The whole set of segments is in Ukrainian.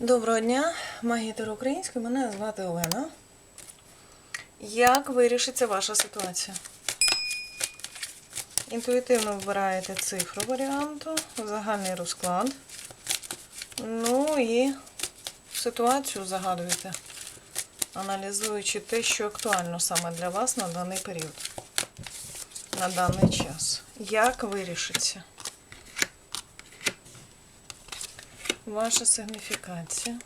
Доброго дня, магітер української, мене звати Олена. Як вирішиться ваша ситуація? Інтуїтивно вибираєте цифру варіанту, загальний розклад. Ну і ситуацію загадуєте, аналізуючи те, що актуально саме для вас на даний період, на даний час. Як вирішиться? Ваша сигніфікація.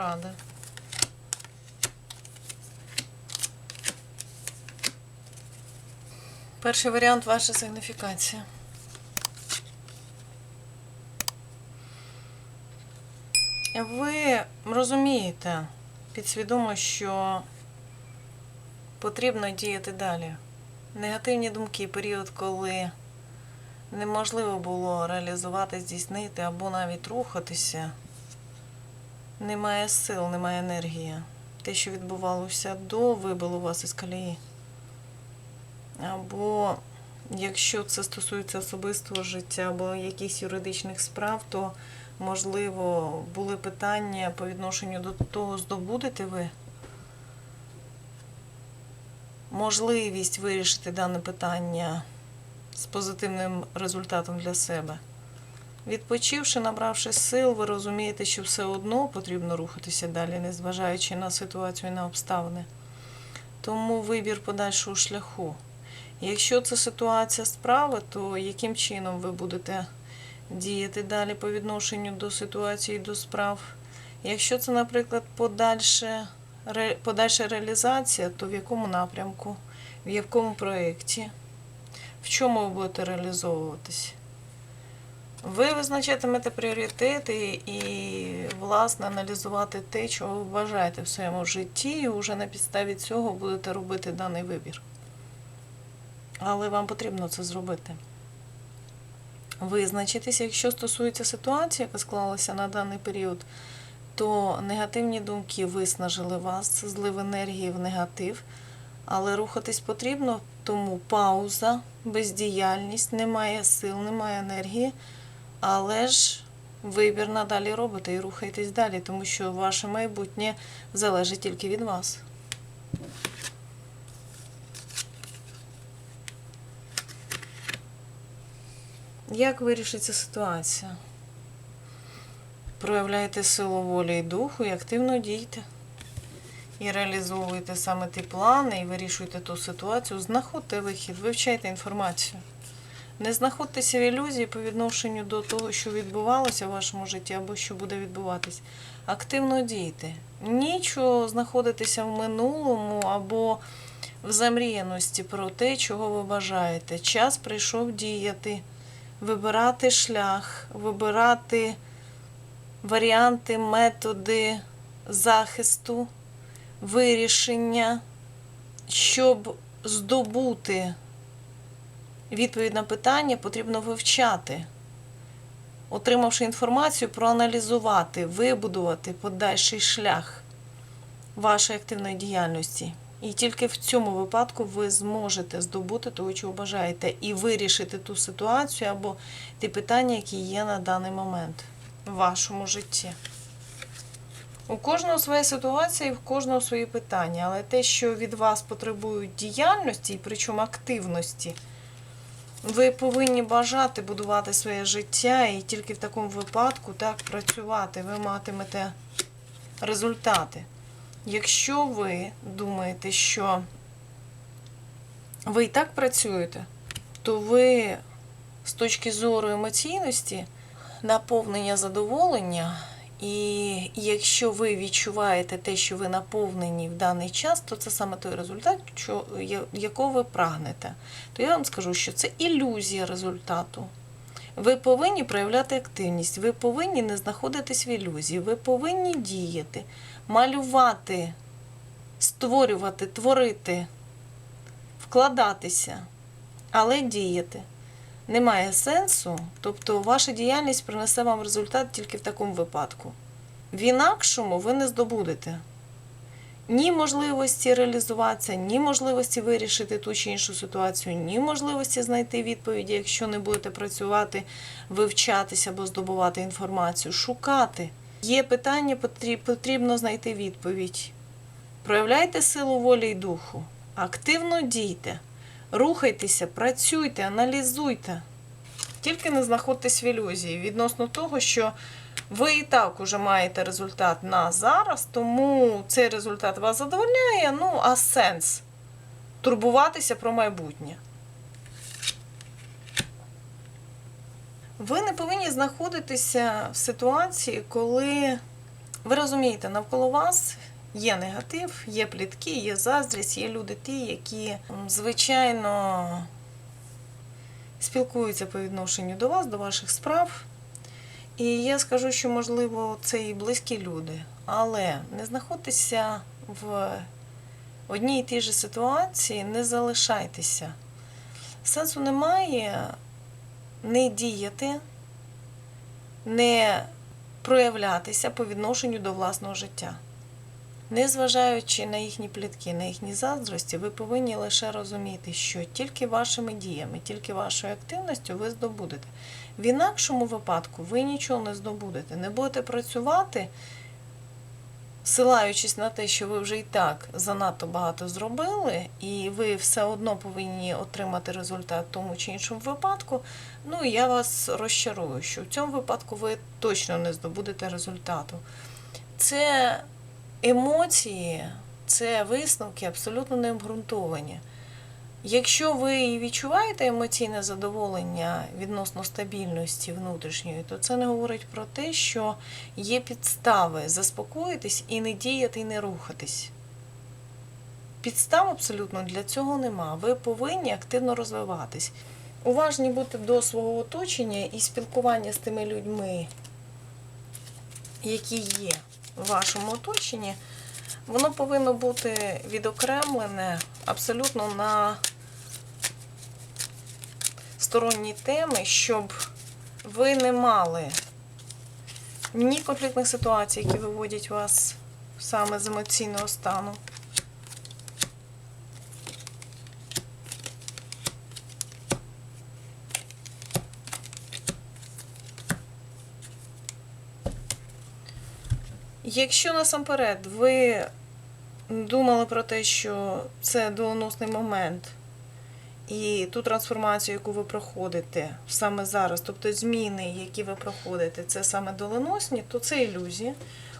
Порада. Перший варіант ваша сигніфікація. Ви розумієте підсвідомо, що потрібно діяти далі. Негативні думки, період, коли неможливо було реалізувати, здійснити або навіть рухатися. Немає сил, немає енергії. Те, що відбувалося до, вибило вас із колії. Або якщо це стосується особистого життя або якихось юридичних справ, то можливо були питання по відношенню до того, здобудете ви можливість вирішити дане питання з позитивним результатом для себе. Відпочивши, набравши сил, ви розумієте, що все одно потрібно рухатися далі, незважаючи на ситуацію і на обставини. Тому вибір подальшого шляху. Якщо це ситуація справи, то яким чином ви будете діяти далі по відношенню до ситуації, до справ? Якщо це, наприклад, подальше, подальша реалізація, то в якому напрямку, в якому проєкті, в чому ви будете реалізовуватись? Ви визначатимете пріоритети і, власне, аналізувати те, чого ви бажаєте в своєму житті, і вже на підставі цього будете робити даний вибір. Але вам потрібно це зробити. Визначитися, якщо стосується ситуації, яка склалася на даний період, то негативні думки виснажили вас, це злив енергії в негатив. Але рухатись потрібно, тому пауза, бездіяльність, немає сил, немає енергії. Але ж вибір надалі робите і рухайтесь далі, тому що ваше майбутнє залежить тільки від вас. Як вирішиться ситуація? Проявляйте силу волі і духу і активно дійте. І реалізовуйте саме ті плани, і вирішуйте ту ситуацію, знаходьте вихід, вивчайте інформацію. Не знаходьтеся в ілюзії по відношенню до того, що відбувалося в вашому житті або що буде відбуватись. Активно дійте. Нічого знаходитися в минулому або в замріяності про те, чого ви бажаєте. Час прийшов діяти, вибирати шлях, вибирати варіанти, методи захисту, вирішення, щоб здобути відповідь на питання потрібно вивчати. Отримавши інформацію, проаналізувати, вибудувати подальший шлях вашої активної діяльності. І тільки в цьому випадку ви зможете здобути того, чого бажаєте, і вирішити ту ситуацію або ті питання, які є на даний момент в вашому житті. У кожного своя ситуація і в кожного свої питання, але те, що від вас потребують діяльності, і причому активності, ви повинні бажати будувати своє життя, і тільки в такому випадку так працювати. Ви матимете результати. Якщо ви думаєте, що ви і так працюєте, то ви з точки зору емоційності, наповнення задоволення І якщо ви відчуваєте те, що ви наповнені в даний час, то це саме той результат, якого ви прагнете. То я вам скажу, що це ілюзія результату. Ви повинні проявляти активність, ви повинні не знаходитись в ілюзії, ви повинні діяти, малювати, створювати, творити, вкладатися, але діяти. Немає сенсу, тобто ваша діяльність принесе вам результат тільки в такому випадку. В інакшому ви не здобудете ні можливості реалізуватися, ні можливості вирішити ту чи іншу ситуацію, ні можливості знайти відповіді, якщо не будете працювати, вивчатися або здобувати інформацію, шукати. Є питання, потрібно знайти відповідь. Проявляйте силу волі й духу, активно дійте, рухайтеся, працюйте, аналізуйте. Тільки не знаходьтесь в ілюзії відносно того, що ви і так уже маєте результат на зараз, тому цей результат вас задовольняє. Ну, а сенс турбуватися про майбутнє. Ви не повинні знаходитися в ситуації, коли ви розумієте, навколо вас є негатив, є плітки, є заздрість, є люди ті, які, звичайно, спілкуються по відношенню до вас, до ваших справ. І я скажу, що, можливо, це і близькі люди, але не знаходьтеся в одній і тій же ситуації, не залишайтеся. Сенсу немає не діяти, не проявлятися по відношенню до власного життя. Незважаючи на їхні плітки, на їхні заздрості, ви повинні лише розуміти, що тільки вашими діями, тільки вашою активністю ви здобудете. В інакшому випадку ви нічого не здобудете. Не будете працювати, силаючись на те, що ви вже і так занадто багато зробили, і ви все одно повинні отримати результат в тому чи іншому випадку. Ну, я вас розчарую, що в цьому випадку ви точно не здобудете результату. Це емоції, це висновки абсолютно не обґрунтовані. Якщо ви відчуваєте емоційне задоволення відносно стабільності внутрішньої, то це не говорить про те, що є підстави заспокоїтись і не діяти, і не рухатись. Підстав абсолютно для цього нема. Ви повинні активно розвиватись. Уважні бути до свого оточення і спілкування з тими людьми, які є вашому оточенні, воно повинно бути відокремлене абсолютно на сторонні теми, щоб ви не мали ні конфліктних ситуацій, які виводять вас саме з емоційного стану. Якщо насамперед ви думали про те, що це доленосний момент, і ту трансформацію, яку ви проходите саме зараз, тобто зміни, які ви проходите, це саме доленосні, то це ілюзія.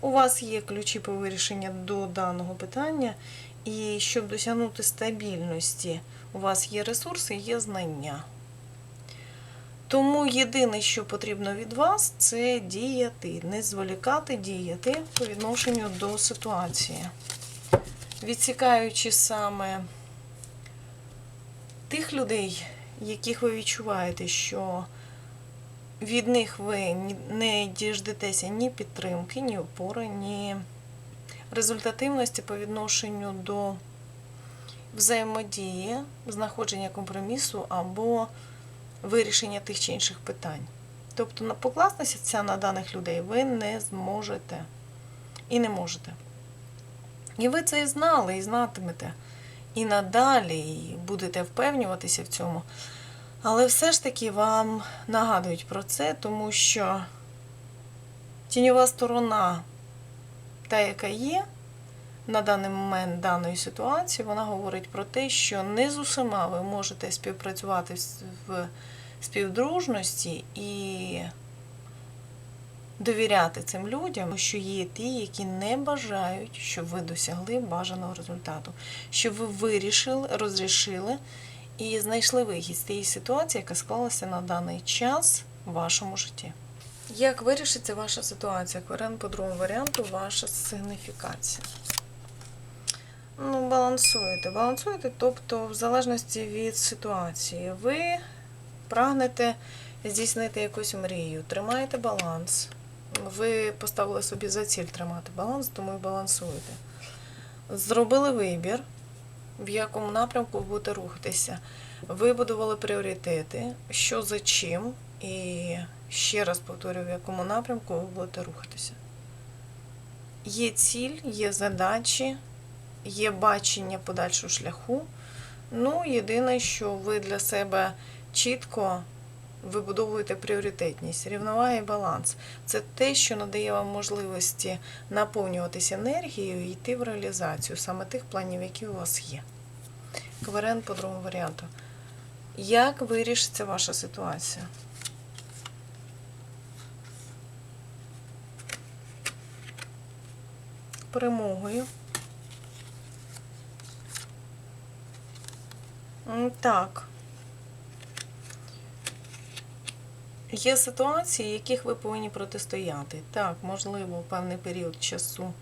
У вас є ключі по вирішенню до даного питання, і щоб досягнути стабільності, у вас є ресурси, є знання. Тому єдине, що потрібно від вас, це діяти, не зволікати, діяти по відношенню до ситуації. Відсікаючи саме тих людей, яких ви відчуваєте, що від них ви не діждетеся ні підтримки, ні опори, ні результативності по відношенню до взаємодії, знаходження компромісу або вирішення тих чи інших питань. Тобто покластися на даних людей ви не зможете і не можете. І ви це і знали, і знатимете. І надалі і будете впевнюватися в цьому. Але все ж таки вам нагадують про це, тому що тіньова сторона, та, яка є на даний момент даної ситуації, вона говорить про те, що не з усіма ви можете співпрацювати в співдружності і довіряти цим людям, що є ті, які не бажають, щоб ви досягли бажаного результату, щоб ви вирішили, розрішили і знайшли вихід з тієї ситуації, яка склалася на даний час в вашому житті. Як вирішиться ваша ситуація? Кварен по другому варіанту ваша сигніфікація. Ну, балансуєте. Балансуєте, тобто, в залежності від ситуації, ви прагнете здійснити якусь мрію, тримаєте баланс. Ви поставили собі за ціль тримати баланс, тому і балансуєте. Зробили вибір, в якому напрямку ви будете рухатися. Вибудували пріоритети, що за чим, і ще раз повторюю, в якому напрямку ви будете рухатися. Є ціль, є задачі, є бачення подальшого шляху. Ну, єдине, що ви для себе чітко вибудовуєте пріоритетність, рівновага і баланс. Це те, що надає вам можливості наповнюватися енергією і йти в реалізацію саме тих планів, які у вас є. Кварен по другому варіанту. Як вирішиться ваша ситуація? Перемогою. Так. Є ситуації, яких ви повинні протистояти. Так, можливо, в певний період часу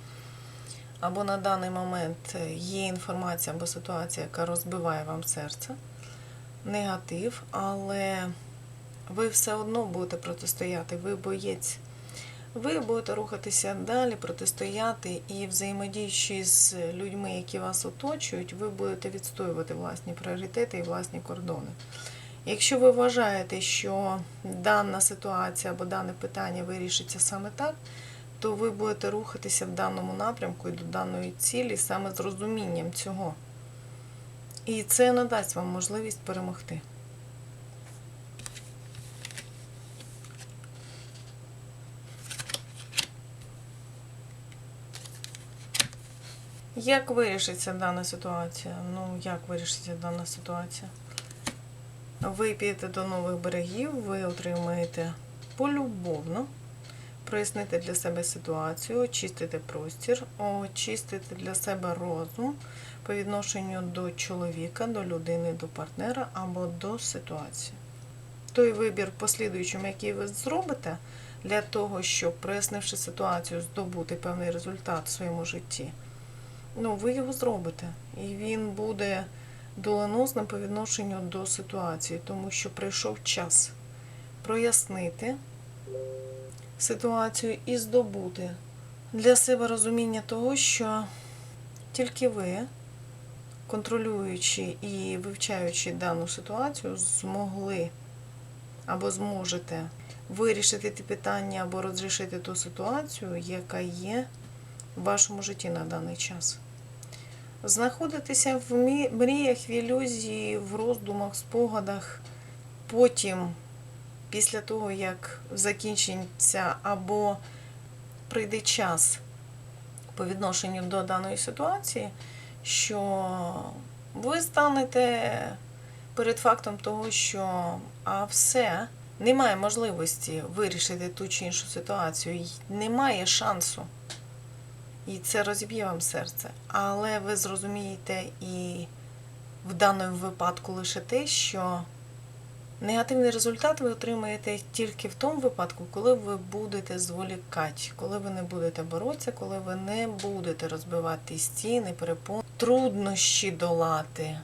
або на даний момент є інформація або ситуація, яка розбиває вам серце, негатив, але ви все одно будете протистояти, ви боєць. Ви будете рухатися далі, протистояти і взаємодіючи з людьми, які вас оточують, ви будете відстоювати власні пріоритети і власні кордони. Якщо ви вважаєте, що дана ситуація або дане питання вирішиться саме так, то ви будете рухатися в даному напрямку і до даної цілі саме з розумінням цього. І це надасть вам можливість перемогти. Як вирішиться дана ситуація? Ну, як вирішиться дана ситуація? Ви підете до нових берегів, ви отримаєте полюбовно, прояснити для себе ситуацію, очистити простір, очистити для себе розум по відношенню до чоловіка, до людини, до партнера або до ситуації. Той вибір, послідуючим, який ви зробите, для того, щоб, прояснивши ситуацію, здобути певний результат в своєму житті, ну, ви його зробите. І він буде доленосним по відношенню до ситуації, тому що прийшов час прояснити ситуацію і здобути для себе розуміння того, що тільки ви, контролюючи і вивчаючи дану ситуацію, змогли або зможете вирішити ті питання або розрішити ту ситуацію, яка є в вашому житті на даний час. Знаходитися в мріях, в ілюзії, в роздумах, спогадах, потім, після того, як закінчиться або прийде час по відношенню до даної ситуації, що ви станете перед фактом того, що а все, немає можливості вирішити ту чи іншу ситуацію, немає шансу. І це розіб'є вам серце. Але ви зрозумієте і в даному випадку лише те, що негативний результат ви отримаєте тільки в тому випадку, коли ви будете зволікати, коли ви не будете боротися, коли ви не будете розбивати стіни, перепони, труднощі долати,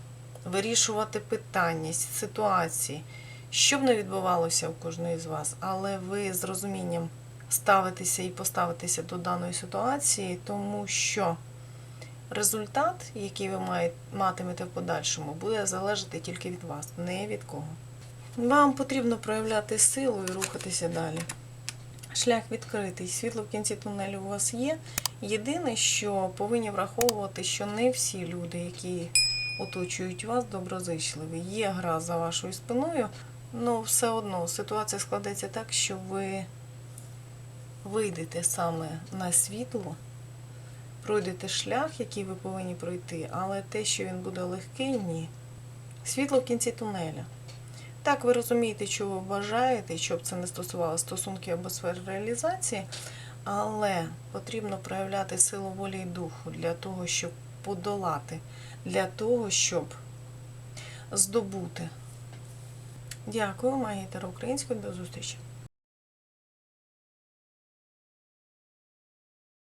вирішувати питання, ситуації, що б не відбувалося у кожної з вас, але ви з розумінням ставитися і поставитися до даної ситуації, тому що результат, який ви матимете в подальшому, буде залежати тільки від вас, не від кого. Вам потрібно проявляти силу і рухатися далі. Шлях відкритий, світло в кінці тунелю у вас є. Єдине, що повинні враховувати, що не всі люди, які оточують вас, доброзичливі. Є гра за вашою спиною, але все одно ситуація складеться так, що ви вийдете саме на світло, пройдете шлях, який ви повинні пройти, але те, що він буде легкий, ні. Світло в кінці тунеля. Так, ви розумієте, що ви бажаєте, щоб це не стосувалося стосунків або сфери реалізації, але потрібно проявляти силу волі і духу для того, щоб подолати, для того, щоб здобути. Дякую, магітер українською. До зустрічі.